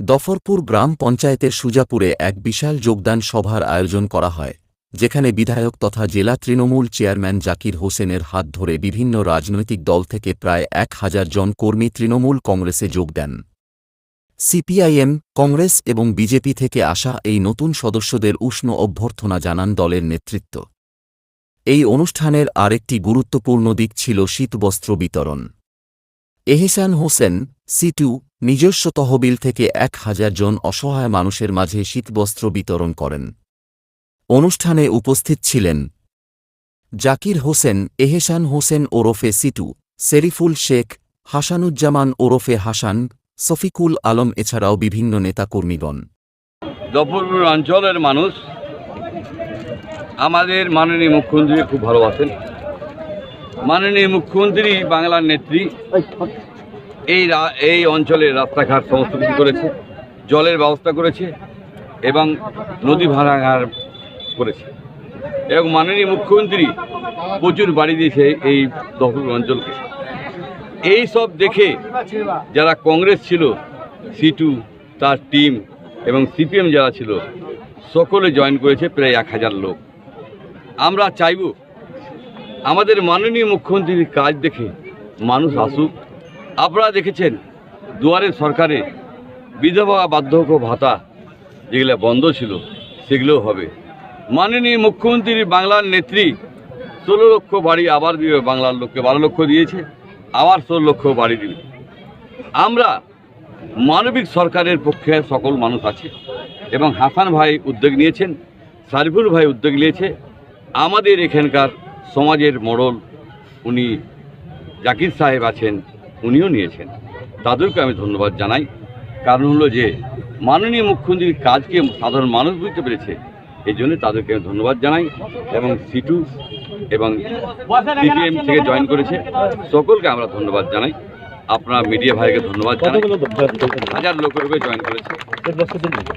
দফরপুর গ্রাম পঞ্চায়েতের সুজাপুরে এক বিশাল যোগদান সভার আয়োজন করা হয়, যেখানে বিধায়ক তথা জেলা তৃণমূল চেয়ারম্যান জাকির হোসেনের হাত ধরে বিভিন্ন রাজনৈতিক দল থেকে প্রায় এক হাজার জন কর্মী তৃণমূল কংগ্রেসে যোগ দেন। সিপিআইএম, কংগ্রেস এবং বিজেপি থেকে আসা এই নতুন সদস্যদের উষ্ণ অভ্যর্থনা জানান দলের নেতৃত্ব। এই অনুষ্ঠানের আরেকটি গুরুত্বপূর্ণ দিক ছিল শীতবস্ত্র বিতরণ। এহেসান হোসেন সিটু নিজস্ব তহবিল থেকে এক হাজার জন অসহায় মানুষের মাঝে শীতবস্ত্র বিতরণ করেন। অনুষ্ঠানে উপস্থিত ছিলেন জাকির হোসেন, এহেসান হোসেন ওরফে সিটু, সেরিফুল শেখ, হাসানুজ্জামান ওরফে হাসান, সফিকুল আলম এছাড়াও বিভিন্ন নেতাকর্মীগণ। জফরপুর অঞ্চলের মানুষ আমাদের মাননীয় মুখ্যমন্ত্রীকে খুব ভালোবাসেন। মাননীয় মুখ্যমন্ত্রী বাংলার নেত্রী। এই এই অঞ্চলের রাস্তাঘাট সমস্ত কিছু করেছে, জলের ব্যবস্থা করেছে এবং নদী ভাড়াঘাট করেছে। এবং মাননীয় মুখ্যমন্ত্রী প্রচুর বাড়ি দিয়েছে এই দফরপুর অঞ্চলকে। এই সব দেখে যারা কংগ্রেস ছিল, সিটু, তার টিম এবং সিপিএম যারা ছিল, সকলে জয়েন করেছে প্রায় এক হাজার লোক। আমরা চাইব, আমাদের মাননীয় মুখ্যমন্ত্রীর কাজ দেখে মানুষ আসুক আপনারা দেখেছেন দুয়ারের সরকারে বিধবা বার্ধক্য ভাতা যেগুলো বন্ধ ছিল, সেগুলোও হবে। মাননীয় মুখ্যমন্ত্রী বাংলার নেত্রী ষোলো লক্ষ বাড়ি আবার দিবে, বাংলার লোককে বারো লক্ষ দিয়েছে, আবার ষোলো লক্ষ বাড়ি দিবে। আমরা মানবিক সরকারের পক্ষে সকল মানুষ আছে এবং হাসান ভাই উদ্যোগ নিয়েছেন, সারিফুল ভাই উদ্যোগ নিয়েছে। আমাদের এখানকার সমাজের মোড়ল উনি জাকির সাহেব আছেন উনিও নিয়েছেন। তাদেরকে আমি ধন্যবাদ জানাই। কারণ হলো যে, মাননীয় মুখ্যমন্ত্রীর কাজকে সাধারণ মানুষ বুঝতে পেরেছে। এই জন্য তাদেরকে আমি ধন্যবাদ জানাই এবং সিটু এবং সিপিএম থেকে জয়েন করেছে। সকলকে আমরা ধন্যবাদ জানাই। আপনার মিডিয়া ভাইকে ধন্যবাদ জানাই। হাজার লোকের জয়েন করেছে।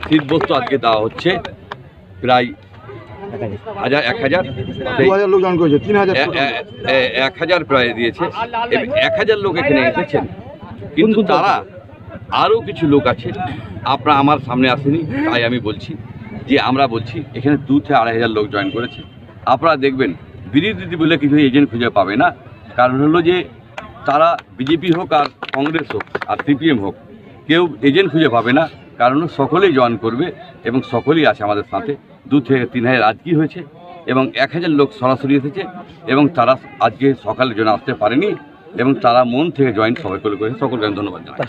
শীত বস্তু আজকে দেওয়া হচ্ছে। প্রায় হাজার এক হাজার? দু হাজার লোক জয়েন করেছে তিন হাজার এক হাজার প্রায় দিয়েছে। এক হাজার লোক এখানে এসেছেন। কিন্তু তারা আরও কিছু লোক আছে। আপনারা আমার সামনে আসেনি তাই আমি বলছি যে আমরা বলছি এখানে দু থেকে আড়াই হাজার লোক জয়েন করেছে। আপনারা দেখবেন বিরোধী বলে কিছু এজেন্ট খুঁজে পাবে না। কারণ হলো যে তারা বিজেপি হোক আর কংগ্রেস হোক আর সিপিএম হোক কেউ এজেন্ট খুঁজে পাবে না। কারণ সকলেই জয়েন করবে এবং সকলেই আছে আমাদের সাথে। দু থেকে তিন হাজার আজকেই হয়েছে? এবং এক হাজার লোক সরাসরি এসেছে এবং তারা আজকে সকালের জন্য আসতে পারেনি এবং তারা মন থেকে জয়েন সবাই করে করেছে সকলকে আমি ধন্যবাদ জানাই।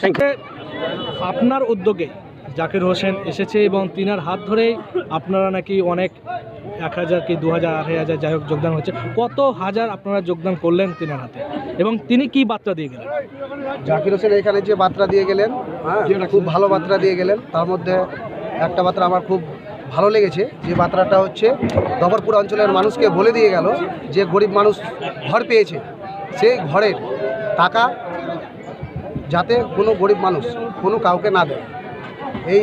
আপনার উদ্যোগে জাকির হোসেন এসেছে এবং তিনার হাত ধরেই আপনারা নাকি অনেক এক হাজার কি দু হাজার আড়াই হাজার যাই হোক যোগদান হচ্ছে কত হাজার আপনারা যোগদান করলেন তিনার হাতে? এবং তিনি কি বার্তা দিয়ে গেলেন? জাকির হোসেন এখানে যে বার্তা দিয়ে গেলেন হ্যাঁ। খুব ভালো বার্তা দিয়ে গেলেন তার মধ্যে একটা বার্তা আমার খুব ভালো লেগেছে যে বার্তাটা হচ্ছে দফরপুর অঞ্চলের মানুষকে বলে দিয়ে গেল যে গরিব মানুষ ঘর পেয়েছে সেই ঘরের টাকা যাতে কোনো গরিব মানুষ কোনো কাউকে না দেয়। এই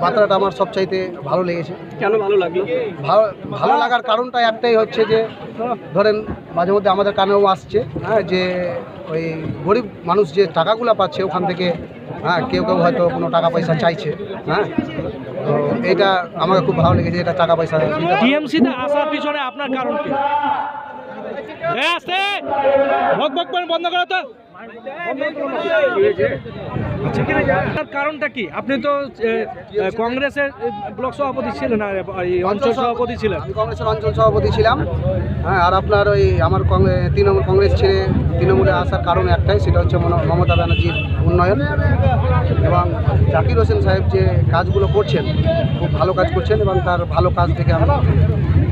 বার্তাটা আমার সবচাইতে ভালো লেগেছে। কেন ভালো লাগল? ভালো ভালো লাগার কারণটা একটাই হচ্ছে যে ধরেন মাঝে মধ্যে আমাদের কানেও আসছে হ্যাঁ যে ওই গরিব মানুষ যে টাকাগুলো পাচ্ছে ওখান থেকে হ্যাঁ কেউ কেউ হয়তো কোনো টাকা পয়সা চাইছে হ্যাঁ তো এইটা আমাকে খুব ভালো লেগেছে, এটা টাকা পয়সা। টিএমসিতে আসার পিছনে আপনার কারণ কি? আস্তে! বক বক বন্ধ করো তো। কারণটা কি? আপনি তো কংগ্রেসের ব্লক সভাপতি ছিলেন আর অঞ্চল সভাপতি ছিলেন। আমি কংগ্রেসের অঞ্চল সভাপতি ছিলাম। হ্যাঁ আর আপনার ওই আমার তৃণমূল কংগ্রেস ছেড়ে তৃণমূলে আসার কারণ একটাই সেটা হচ্ছে মমতা ব্যানার্জির উন্নয়ন। এবং জাকির হোসেন সাহেব যে কাজগুলো করছেন খুব ভালো কাজ করছেন এবং তার ভালো কাজ থেকে আমি অনুপ্রাণিত।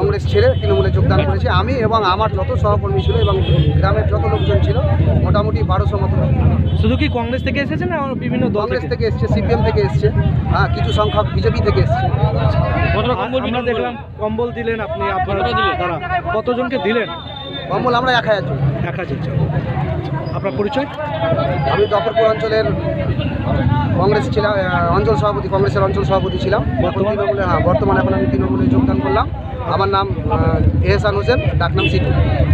কংগ্রেস ছেড়ে তৃণমূলে যোগদান করেছি। আমি এবং আমার যত সহকর্মী ছিল এবং গ্রামের যত লোকজন ছিল মোটামুটি বারোশো মতো শুধু কি কংগ্রেস থেকে এসেছে না আরও বিভিন্ন দল কংগ্রেস থেকে? এসছে সিপিএম থেকে এসছে হ্যাঁ কিছু সংখ্যক বিজেপি থেকে এসছে। আমরা দেখলাম কম্বল দিলেন আপনি আপনারা কতজনকে দিলেন? কম্বল আমরা এক হাজার এক হাজার জন। আপনার পরিচয়? আমি দফরপুর অঞ্চলের কংগ্রেস ছিলাম অঞ্চল সভাপতি কংগ্রেসের অঞ্চল সভাপতি ছিলাম। তৃণমূলে হ্যাঁ বর্তমানে এখন আমি তৃণমূলে যোগদান করলাম। আমার নাম এহসান হোসেন ডাকনাম সিটু।